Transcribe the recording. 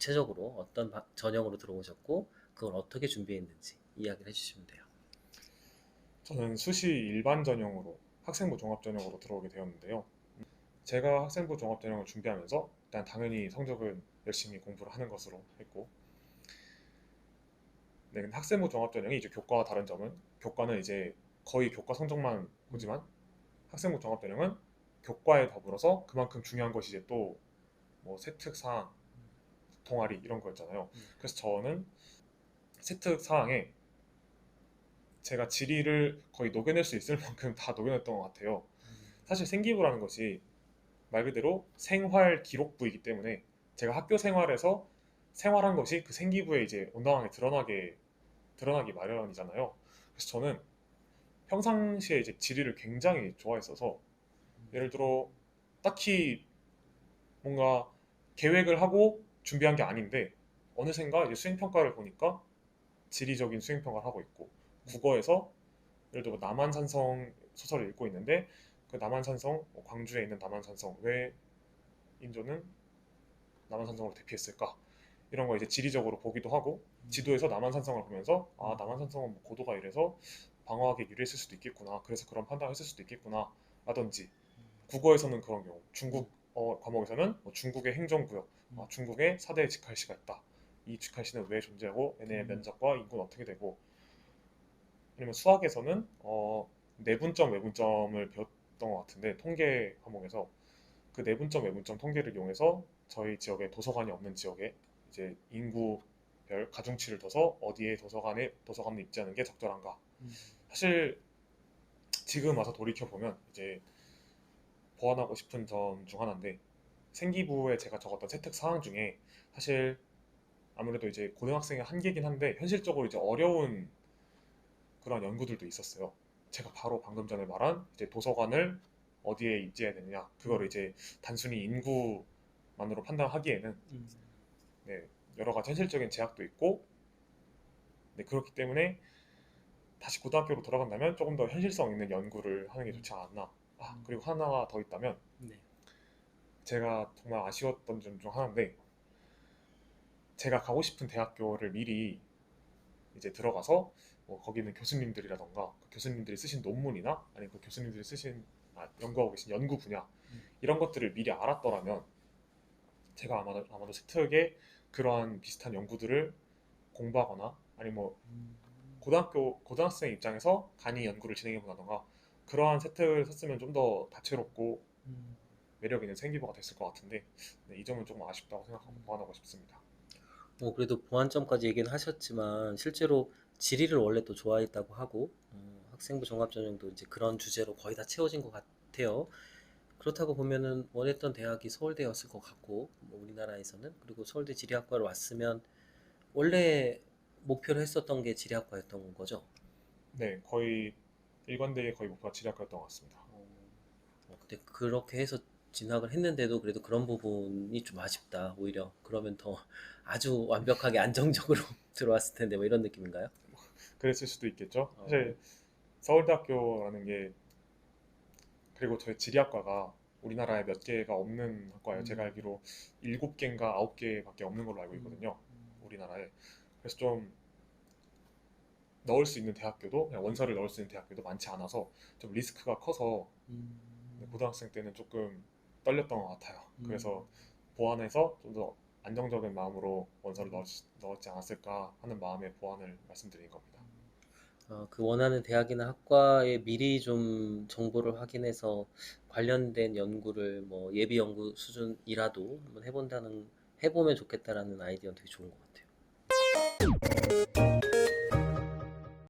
구체적으로 어떤 바- 전형으로 들어오셨고 그걸 어떻게 준비했는지 이야기를 해주시면 돼요. 저는 수시 일반 전형으로 학생부 종합 전형으로 들어오게 되었는데요. 제가 학생부 종합 전형을 준비하면서 일단 당연히 성적은 열심히 공부를 하는 것으로 했고 네, 학생부 종합 전형이 이제 교과와 다른 점은 교과는 이제 거의 교과 성적만 보지만 학생부 종합 전형은 교과에 더불어서 그만큼 중요한 것이 이제 또 뭐 세특 사항, 동아리 이런 거였잖아요. 음. 그래서 저는 세특 사항에 제가 지리를 거의 녹여낼 수 있을 만큼 다 녹여냈던 것 같아요. 사실 생기부라는 것이 말 그대로 생활 기록부이기 때문에 제가 학교 생활에서 생활한 것이 그 생기부에 이제 온당하게 드러나게 드러나기 마련이잖아요. 그래서 저는 평상시에 이제 지리를 굉장히 좋아했어서 예를 들어 딱히 뭔가 계획을 하고 준비한 게 아닌데 어느샌가 이제 수행평가를 보니까 지리적인 수행평가를 하고 있고 국어에서 예를 들어 남한산성 소설을 읽고 있는데 그 남한산성 뭐 광주에 있는 남한산성 왜 인조는 남한산성으로 대피했을까? 이런 거 이제 지리적으로 보기도 하고 지도에서 남한산성을 보면서 아 남한산성은 뭐 고도가 이래서 방어하기 유리했을 수도 있겠구나. 그래서 그런 판단을 했을 수도 있겠구나. 라든지 국어에서는 그런 경우 중국 어, 과목에서는 뭐 중국의 행정구역 아, 중국에 4대 직할시가 있다. 이 직할시는 왜 존재하고 얘네의 음. 면적과 인구는 어떻게 되고 아니면 수학에서는 어, 내분점 외분점을 배웠던 것 같은데 통계 과목에서 그 내분점 외분점 통계를 이용해서 저희 지역에 도서관이 없는 지역에 이제 인구별 가중치를 둬서 어디에 도서관에 도서관을 입지하는 게 적절한가. 사실 지금 와서 돌이켜 보면 이제 보완하고 싶은 점 중 하나인데 생기부에 제가 적었던 채택 사항 중에 사실 아무래도 이제 고등학생의 한계긴 한데 현실적으로 이제 어려운 그런 연구들도 있었어요. 제가 바로 방금 전에 말한 이제 도서관을 어디에 입지해야 되느냐 그거를 이제 단순히 인구만으로 판단하기에는 네, 여러 가지 현실적인 제약도 있고 네, 그렇기 때문에 다시 고등학교로 돌아간다면 조금 더 현실성 있는 연구를 하는 게 좋지 않았나. 아, 음. 그리고 하나가 더 있다면 네. 제가 정말 아쉬웠던 점 중 하나인데 제가 가고 싶은 대학교를 미리 이제 들어가서 뭐 거기 있는 교수님들이라던가 그 교수님들이 쓰신 논문이나 아니면 그 교수님들이 쓰신 아, 연구하고 계신 연구 분야 음. 이런 것들을 미리 알았더라면 제가 아마도 아마도 세특에 그러한 비슷한 연구들을 공부하거나 아니면 뭐 고등학교 고등학생 입장에서 간이 연구를 진행해 본다던가 그러한 세특을 썼으면 좀 더 다채롭고 매력 있는 생기부가 됐을 것 같은데 네, 이 점은 조금 아쉽다고 생각하고 보완하고 싶습니다. 뭐 그래도 보완점까지 얘기는 하셨지만 실제로 지리를 원래 또 좋아했다고 하고 어, 학생부 종합전형도 이제 그런 주제로 거의 다 채워진 것 같아요. 그렇다고 보면은 원했던 대학이 서울대였을 것 같고 뭐 우리나라에서는 그리고 서울대 지리학과를 왔으면 원래 목표를 했었던 게 지리학과였던 거죠. 네, 거의 일관되게 거의 목표가 지리학과였던 것 같습니다. 어, 근데 그렇게 해서 진학을 했는데도 그래도 그런 부분이 좀 아쉽다. 오히려 그러면 더 아주 완벽하게 안정적으로 들어왔을 텐데 뭐 이런 느낌인가요? 그랬을 수도 있겠죠. 어. 사실 서울대학교라는 게 그리고 저희 지리학과가 우리나라에 몇 개가 없는 학과예요. 음. 제가 알기로 일곱 개인가 아홉 개밖에 없는 걸로 알고 있거든요. 우리나라에. 그래서 좀 넣을 수 있는 대학교도 그냥 원서를 넣을 수 있는 대학교도 많지 않아서 좀 리스크가 커서 음. 고등학생 때는 조금 떨렸던 것 같아요. 음. 그래서 보완해서 좀 더 안정적인 마음으로 원서를 넣었, 넣었지 않았을까 하는 마음의 보완을 말씀드린 겁니다. 어, 그 원하는 대학이나 학과에 미리 좀 정보를 확인해서 관련된 연구를 뭐 예비 연구 수준이라도 한번 해본다는 해보면 좋겠다라는 아이디어는 되게 좋은 것 같아요.